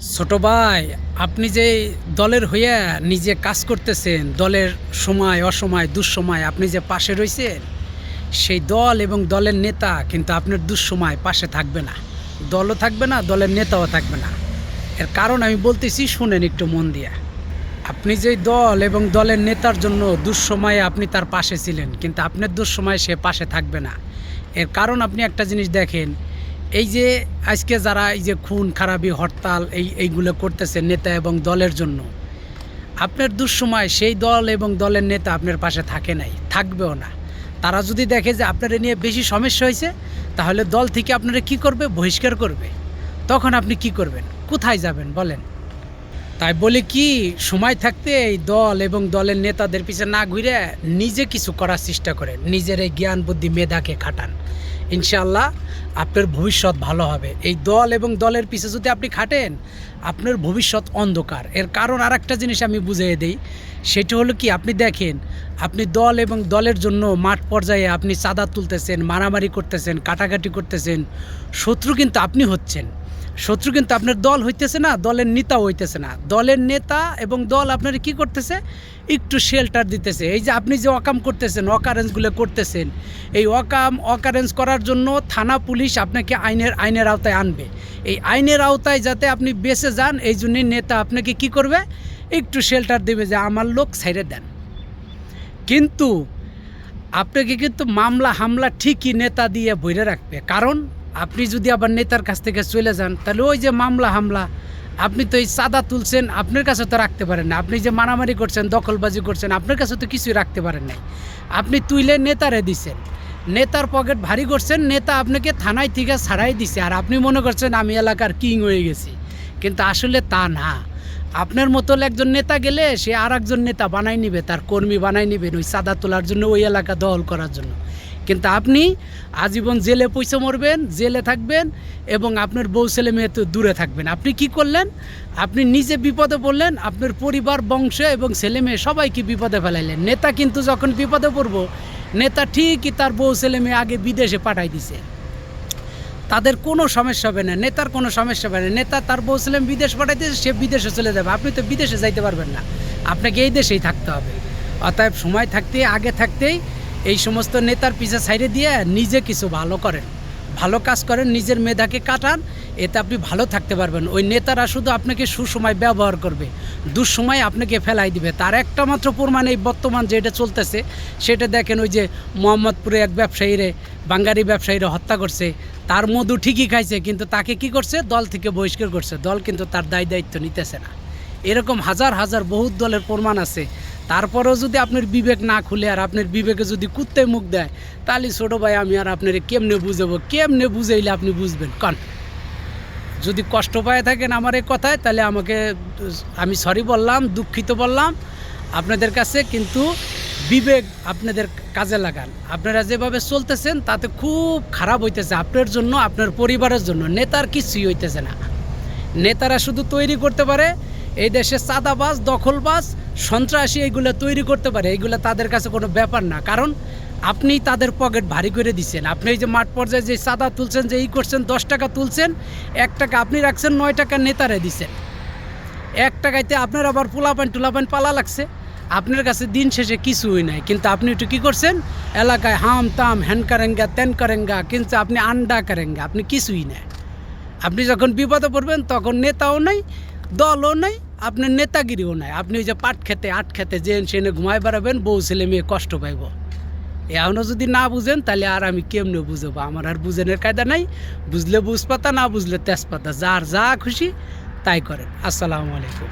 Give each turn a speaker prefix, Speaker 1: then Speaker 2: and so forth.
Speaker 1: ছোট ভাই, আপনি যে দলের হইয়া নিজে কাজ করতেছেন, দলের সময়, অসময়, দুঃসময় আপনি যে পাশে রয়েছেন সেই দল এবং দলের নেতা কিন্তু আপনার দুঃসময় পাশে থাকবে না। দলও থাকবে না, দলের নেতাও থাকবে না। এর কারণ আমি বলতেছি, শুনেন একটু মন দিয়া। আপনি যে দল এবং দলের নেতার জন্য দুঃসময়ে আপনি তার পাশে ছিলেন, কিন্তু আপনার দুঃসময়ে সে পাশে থাকবে না। এর কারণ আপনি একটা জিনিস দেখেন এই যে আজকে যারা এই যে খুন, খারাপি, হরতাল, এই, এইগুলো করতেছে নেতা এবং দলের জন্য, আপনার দুঃসময় সেই দল এবং দলের নেতা আপনার পাশে থাকে নাই, থাকবেও না। তারা যদি দেখে যে আপনার নিয়ে বেশি সমস্যা হয়েছে, তাহলে দল থেকে আপনারা কি করবে? বহিষ্কার করবে। তখন আপনি কি করবেন? কোথায় যাবেন? বলেন। তাই বলে কি, সময় থাকতে এই দল এবং দলের নেতাদের পিছে না ঘুরে নিজে কিছু করার চেষ্টা করেন। নিজের এই জ্ঞান, বুদ্ধি, মেধাকে খাটান। ইনশাল্লাহ আপনার ভবিষ্যৎ ভালো হবে। এই দল এবং দলের পিছে যদি আপনি খাটেন, আপনার ভবিষ্যৎ অন্ধকার। এর কারণ আর একটা জিনিস আমি বুঝিয়ে দিই, সেটি হলো কি, আপনি দেখেন, আপনি দল এবং দলের জন্য মাঠ পর্যায়ে আপনি চাঁদা তুলতেছেন, মারামারি করতেছেন, কাটাকাটি করতেছেন, শত্রু কিন্তু আপনি হচ্ছেন। শত্রু কিন্তু আপনার দল হইতেছে না, দলের নেতা হইতেছে না। দলের নেতা এবং দল আপনার কি করতেছে? একটু শেল্টার দিতেছে। এই যে আপনি যে অকাম করতেছেন অকারেন্সগুলো করতেছেন, এই অকাম অকারেন্স করার জন্য থানা পুলিশ আপনাকে আইনের আইনের আওতায় আনবে। এই আইনের আওতায় যাতে আপনি বেঁচে যান, এই জন্যই নেতা আপনাকে কি করবে? একটু শেল্টার দেবে যে আমার লোক ছাইড়ে দেন। কিন্তু আপনাকে কিন্তু মামলা, হামলা ঠিকই নেতা দিয়ে বইরে রাখবে। কারণ আপনি যদি আবার নেতার কাছ থেকে চলে যান, তাহলে ওই যে মামলা হামলা, আপনি তো এই চাঁদা তুলছেন, আপনার কাছে তো রাখতে পারেন না। আপনি যে মারামারি করছেন, দখলবাজি করছেন, আপনার কাছে তো কিছুই রাখতে পারেন নাই। আপনি তুইলে নেতারে দিছেন। নেতার পকেট ভারী করছেন, নেতা আপনাকে থানায় থেকে ছাড়াই দিছে। আর আপনি মনে করছেন, আমি এলাকার কিং হয়ে গেছি। কিন্তু আসলে তা না। আপনার মতো একজন নেতা গেলে, সে আর একজন নেতা বানাই নিবে, তার কর্মী বানাই নিবেন ওই চাঁদা তোলার জন্য, ওই এলাকা দখল করার জন্য। কিন্তু আপনি আজীবন জেলে পয়সা মরবেন, জেলে থাকবেন এবং আপনার বউ ছেলে মেয়ে তো দূরে থাকবেন। আপনি কি করলেন? আপনি নিজে বিপদে পড়লেন, আপনার পরিবার, বংশ এবং ছেলে মেয়ে সবাইকে বিপদে ফেলাইলেন। নেতা কিন্তু যখন বিপদে পড়ব, নেতা ঠিকই তার বউ ছেলে মেয়ে আগে বিদেশে পাঠাই দিছে। তাদের কোনো সমস্যা হবে না, নেতার কোনো সমস্যা হবে না। নেতা তার বউ ছেলে বিদেশ পাঠাইতে সে বিদেশে চলে যাবে। আপনি তো বিদেশে যাইতে পারবেন না। আপনাকে এই দেশেই থাকতে হবে। অতএব সময় থাকতে, আগে থাকতেই এই সমস্ত নেতার পিছে সাইডে দিয়ে নিজে কিছু ভালো করেন। ভালো কাজ করেন, নিজের মেধাকে কাটান, এতে আপনি ভালো থাকতে পারবেন। ওই নেতারা শুধু আপনাকে সুসময় ব্যবহার করবে, দুঃসময় আপনাকে ফেলাই দিবে। তার একটা মাত্র প্রমাণ এই বর্তমান যেটা চলতেছে, সেটা দেখেন ওই যে মোহাম্মদপুরে এক ব্যবসায়ীরে বাঙ্গারি ব্যবসায়ীরা হত্যা করছে। তার মধু ঠিকই খাইছে, কিন্তু তাকে কি করছে? দল থেকে বহিষ্কার করছে। দল কিন্তু তার দায় দায়িত্ব নিতেছে না। এরকম হাজার হাজার বহুত দলের প্রমাণ আছে। তারপরেও যদি আপনার বিবেক না খুলে আর আপনার বিবেকে যদি কুত্তে মুখ দেয়, তাহলে ছোটো ভাই আমি আর আপনার কেমনে বুঝাবো? কেমনে বুঝাইলে আপনি বুঝবেন? কন। যদি কষ্ট পায় থাকেন আমার এই কথায়, তাহলে আমাকে, আমি সরি বললাম, দুঃখিত বললাম আপনাদের কাছে, কিন্তু বিবেক আপনাদের কাজে লাগান। আপনারা যেভাবে চলতেছেন, তাতে খুব খারাপ হইতেছে আপনার জন্য, আপনার পরিবারের জন্য। নেতার কিছুই হইতেছে না। নেতারা শুধু তৈরি করতে পারে এই দেশে চাঁদাবাজ, দখলবাজ, সন্ত্রাসী এইগুলো তৈরি করতে পারে, এইগুলো তাদের কাছে কোনো ব্যাপার না। কারণ আপনি তাদের পকেট ভারী করে দিচ্ছেন আপনি এই যে মাঠ পর্যায়ে যে চাঁদা তুলছেন, যে ই করছেন, দশ টাকা তুলছেন, এক টাকা আপনি রাখছেন, নয় টাকা নেতারে দিচ্ছেন এক টাকাইতে আপনার আবার পোলাপান টুলাপান পালা লাগছে। আপনার কাছে দিন শেষে কিছুই নাই। কিন্তু আপনি একটু কী করছেন? এলাকায় হাম, তাম, হ্যান কারেঙ্গা, তেন কারেঙ্গা, কিন্তু আপনি আন্ডা কারেঙ্গা, আপনি কিছুই নেই। আপনি যখন বিপদে পড়বেন, তখন নেতাও নেই, দলও নেই আপনার নেতাগিরিও নাই। আপনি ওই যে পাট খেতে, আট খেতে যেন সেনে ঘুমায় বেড়াবেন, বউ ছেলে মেয়ে কষ্ট পাইব। এখনও যদি না বুঝেন, তাহলে আর আমি কেমনে বুঝব? আমার আর বুঝেনের কায়দা নাই। বুঝলে বুঝপাতা, না বুঝলে তেজপাতা। যার যা খুশি তাই করেন। আসসালামু আলাইকুম।